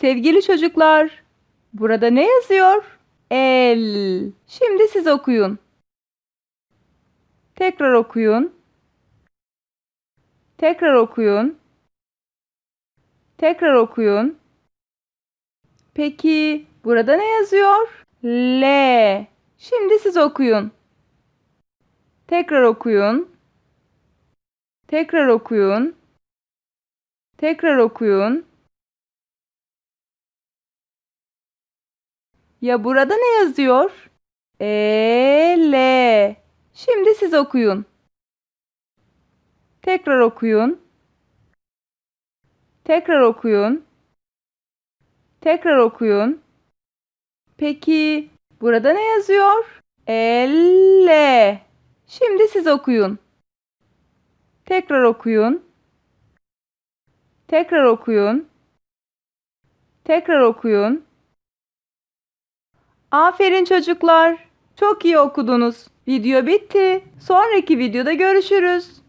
Sevgili çocuklar, burada ne yazıyor? El. Şimdi siz okuyun. Tekrar okuyun. Tekrar okuyun. Tekrar okuyun. Peki burada ne yazıyor? L. Şimdi siz okuyun. Tekrar okuyun. Tekrar okuyun. Tekrar okuyun. Ya burada ne yazıyor? E L. Şimdi siz okuyun. Tekrar okuyun. Tekrar okuyun. Tekrar okuyun. Peki burada ne yazıyor? Elle. Şimdi siz okuyun. Tekrar okuyun. Tekrar okuyun. Tekrar okuyun. Aferin çocuklar. Çok iyi okudunuz. Video bitti. Sonraki videoda görüşürüz.